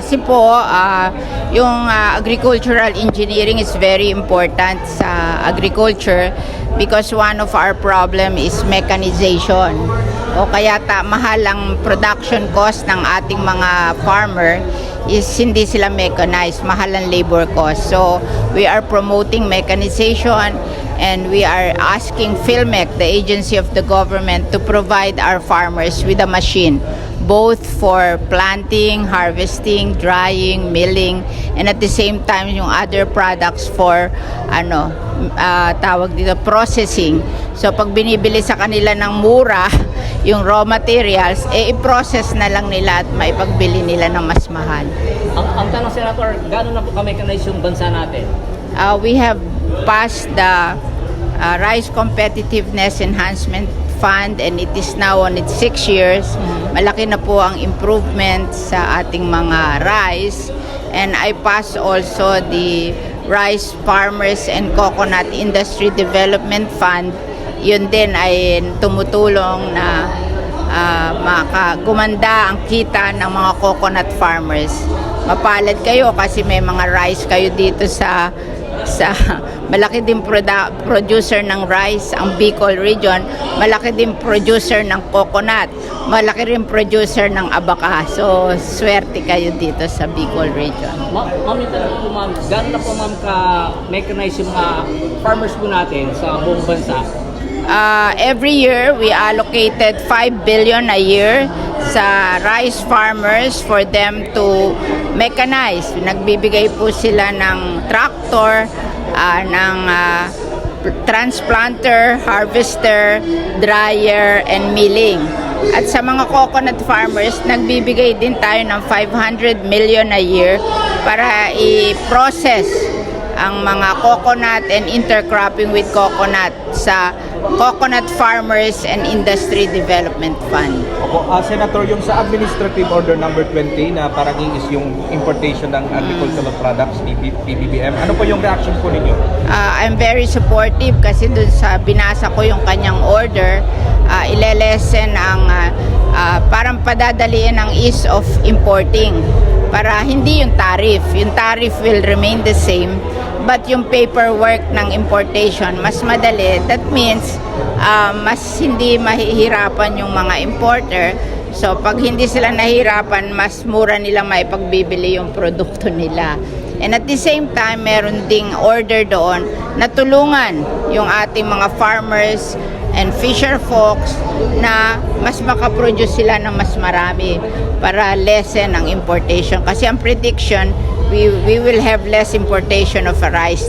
Kasi po, ah, yung ah, agricultural engineering is very important sa agriculture because one of our problem is mechanization. O kaya ta, mahal ang production cost ng ating mga farmer is hindi sila mechanized, mahal ang labor cost. So, we are promoting mechanization and we are asking PhilMec, the agency of the government, to provide our farmers with a machine both for planting, harvesting, drying, milling, and at the same time yung other products for ano ah, tawag dito processing. So pag binibili sa kanila ng mura yung raw materials, eh i-process na lang nila at maipagbili nila ng mas mahal. Ang, ang tanong, Senator, gano'n na po ka-mechanize yung bansa natin? Uh, we have passed the uh, Rice Competitiveness Enhancement Fund and it is now on its six years. Malaki na po ang improvement sa ating mga rice. And I passed also the Rice Farmers and Coconut Industry Development Fund. Yun din ay tumutulong na ah, maka, ang kita ng mga coconut farmers. Mapalad kayo kasi may mga rice kayo dito sa sa malaki din proda, producer ng rice ang Bicol region, malaki din producer ng coconut, malaki rin producer ng abaka. So swerte kayo dito sa Bicol region. Ma ma'am, yung tanong po, ma'am, gano'n na po, ma'am, ka-mechanize yung mga farmers po natin sa buong bansa? Uh, every year, we allocated 5 billion a year sa rice farmers for them to mechanize. Nagbibigay po sila ng tractor, ah, ng ah, transplanter, harvester, dryer, and milling. At sa mga coconut farmers, nagbibigay din tayo ng 500 million a year para i-process ang mga coconut and intercropping with coconut sa Coconut Farmers and Industry Development Fund. Opo, ah, Senator, yung sa Administrative Order Number 20 na parang is yung importation ng agricultural products ni B- PBBM, ano po yung reaction po ninyo? Uh, I'm very supportive kasi dun sa binasa ko yung kanyang order, uh, ilelesen ang ah, ah, parang padadaliin ang ease of importing para hindi yung tariff. Yung tariff will remain the same but yung paperwork ng importation mas madali. That means ah, mas hindi mahihirapan yung mga importer. So pag hindi sila nahirapan, mas mura nila maipagbibili yung produkto nila. And at the same time, meron ding order doon na tulungan yung ating mga farmers and fisher folks na mas makaproduce sila ng mas marami para lessen ang importation. Kasi ang prediction, we, we will have less importation of rice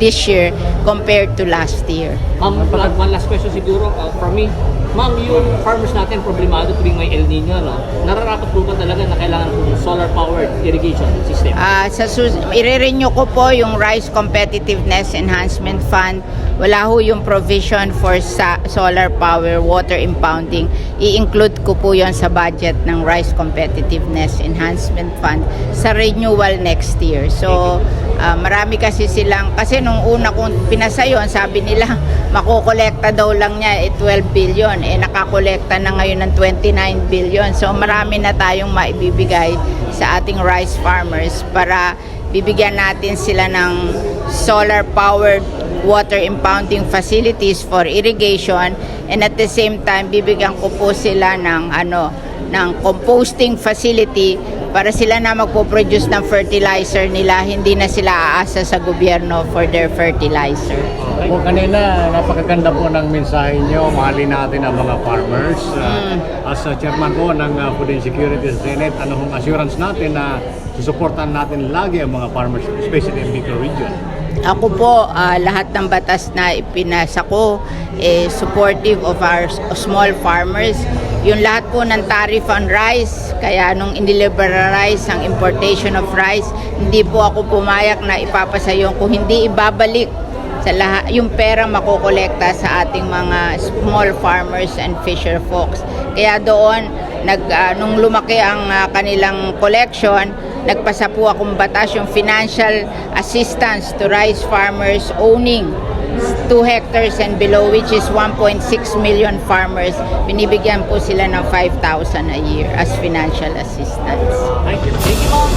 this year compared to last year. Ma'am, one last question siguro uh, from me. Ma'am, yung farmers natin problemado tuwing may El Nino, no? Nararapat po ba talaga na kailangan po solar-powered irrigation system? Ah, sa sus- i-renew ko po yung Rice Competitiveness Enhancement Fund. Wala ho yung provision for sa solar power water impounding. I-include ko po yon sa budget ng Rice Competitiveness Enhancement Fund sa renewal next year. So, ah, marami kasi silang, kasi nung una kong pinasa yun, sabi nila, makukolekta daw lang niya eh, 12 billion. Eh, nakakolekta na ngayon ng 29 billion. So, marami na tayong maibibigay sa ating rice farmers para bibigyan natin sila ng solar powered water impounding facilities for irrigation and at the same time bibigyan ko po sila ng ano ng composting facility para sila na magpo-produce ng fertilizer nila hindi na sila aasa sa gobyerno for their fertilizer. Po kanina, napakaganda po ng mensahe nyo. Mahalin natin ang mga farmers. Uh, As a chairman po ng uh, Food Insecurity Senate, ano hong assurance natin na susuportan natin lagi ang mga farmers, especially in Bicol region? Ako po, ah, lahat ng batas na ipinasa ko, eh, supportive of our small farmers. Yung lahat po ng tariff on rice, kaya nung iniliberalize ang importation of rice, hindi po ako pumayag na ipapasa yun kung hindi ibabalik sa lahat, yung pera makokolekta sa ating mga small farmers and fisher folks. Kaya doon, nag, ah, nung lumaki ang ah, kanilang collection, nagpasa po akong batas yung financial assistance to rice farmers owning 2 hectares and below which is 1.6 million farmers, binibigyan po sila ng 5,000 a year as financial assistance. Thank you. Thank you, ma'am.